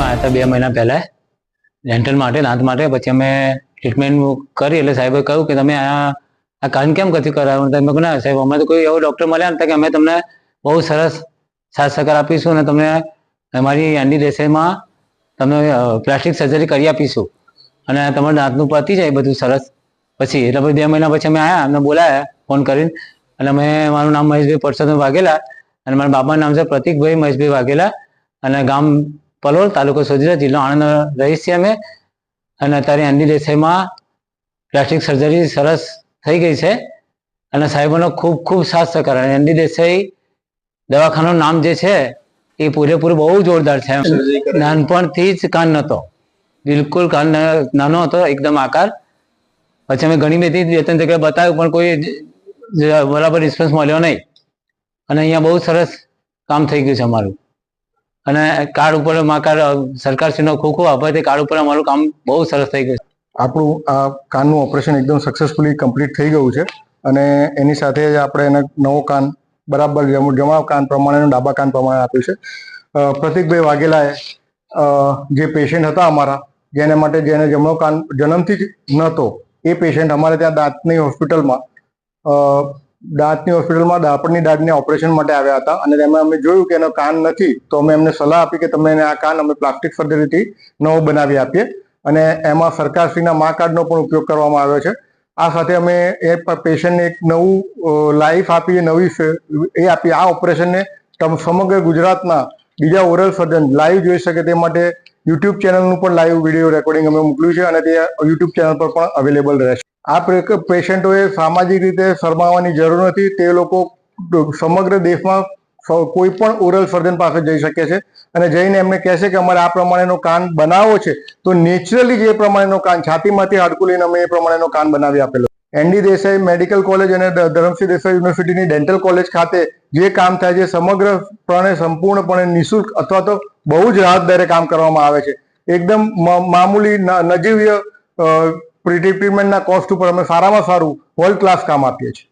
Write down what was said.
હતા બે મહિના પહેલાં. ડેન્ટલ માટે, દાંત માટે, પછી અમે ટ્રીટમેન્ટ કરી, એટલે સાહેબે કહ્યું કે તમે આ આ કાન કેમ કથી કરાવ્યું? તમે ના, સાહેબ, અમે તો કોઈ એવો ડૉક્ટર મળ્યા ને કે અમે તમને બહુ સરસ સાથ સહકાર આપીશું અને તમને અમારી એન્ડી દેસાઈમાં તમને પ્લાસ્ટિક સર્જરી કરી આપીશું. અને તમારું દાંતનું પતી જાય બધું સરસ. પછી, એટલે પછી બે મહિના પછી અમે આવ્યા અમને બોલાયા, ફોન કરીને. અને અમે, મારું નામ મહેશભાઈ પરસોત્તમ વાઘેલા અને મારા બાબાનું નામ છે પ્રતિકભાઈ મહેશભાઈ વાઘેલા. અને ગામ પલોલ તાલુકો સોજીરા જિલ્લો આણંદ રહી છીએ અમે. અને અત્યારે એમની દેસાઈમાં પ્લાસ્ટિક સર્જરી સરસ થઈ ગઈ છે. અને સાહેબોનો ખૂબ ખૂબ સાથ સહકાર. અને એનડી દેસાઈ દવાખાનું નામ જે છે એ પૂરેપૂરું બહુ જોરદાર છે. નાનપણથી જ કાન નહોતો. બિલકુલ કાન નાનો હતો એકદમ આકાર. પછી અમે ઘણી બધી બે ત્રણ જગ્યાએ બતાવ્યું પણ કોઈ બરાબર રિસ્પોન્સ મળ્યો નહીં. અને અહીંયા બહુ સરસ કામ થઈ ગયું છે અમારું. અને કાર્ડ ઉપર કાર્ડ સરકારશ્રીનો ખૂબ ખૂબ આભાર. તે કાર્ડ ઉપર અમારું કામ બહુ સરસ થઈ ગયું. છે આપણું આ કાનનું ઓપરેશન એકદમ સક્સેસફુલી કમ્પ્લીટ થઈ ગયું છે. અને એની સાથે જ આપણે એને નવો કાન, બરાબર જમ- કાન પ્રમાણેનું ડાબા કાન પ્રમાણે આપ્યું છે. પ્રતિકભાઈ વાઘેલાએ જે પેશન્ટ હતા અમારા, જેને માટે જેને જમણો કાન જન્મથી જ નહોતો એ પેશન્ટ અમારે ત્યાં દાંતની હોસ્પિટલમાં દાંતની હોસ્પિટલમાં દાપણની દાંતને ઓપરેશન માટે આવ્યા હતા અને તેમાં અમે જોયું કે એનો કાન નથી, તો અમે એમને સલાહ આપી કે તમે એને આ કાન અમે પ્લાસ્ટિક સર્જરીથી નવો બનાવી આપીએ. અને એમાં સરકારશ્રીના મા કાર્ડનો પણ ઉપયોગ કરવામાં આવ્યો છે. આ સાથે અમે એ પેશન્ટને એક નવું લાઈફ આપી નવી એ આપી. આ ઓપરેશનને સમગ્ર ગુજરાતના બીજા ઓરલ સર્જન લાઈવ જોઈ શકે તે માટે યુટ્યુબ ચેનલનું પણ લાઈવ વીડિયો રેકોર્ડિંગ અમે મોકલ્યું છે અને તે યુટ્યુબ ચેનલ પર પણ અવેલેબલ રહેશે. આ પેશન્ટોએ સામાજિક રીતે શરમાવાની જરૂર નથી, તે લોકો સમગ્ર દેશમાં કોઈ પણ ઓરલ સર્જન પાસે જઈ શકે છે. અને જઈને એમને કહેશે કે અમારે આ પ્રમાણેનો કાન બનાવવો છે, તો નેચરલી જે પ્રમાણેનો કાન, છાતીમાંથી હાડકું લઈને અમે એ પ્રમાણેનો કાન બનાવી આપેલો. એનડી દેસાઈ મેડિકલ કોલેજ અને ધરમસિંહ દેસાઈ યુનિવર્સિટીની ડેન્ટલ કોલેજ ખાતે જે કામ થાય છે સમગ્રપણે સંપૂર્ણપણે નિઃશુલ્ક અથવા તો બહુ જ રાહત દરે કામ કરવામાં આવે છે. એકદમ મામૂલી ન- નજીવીય ટ્રીટમેન્ટના કોસ્ટ ઉપર અમે સારામાં સારું વર્લ્ડ ક્લાસ કામ આપીએ છીએ.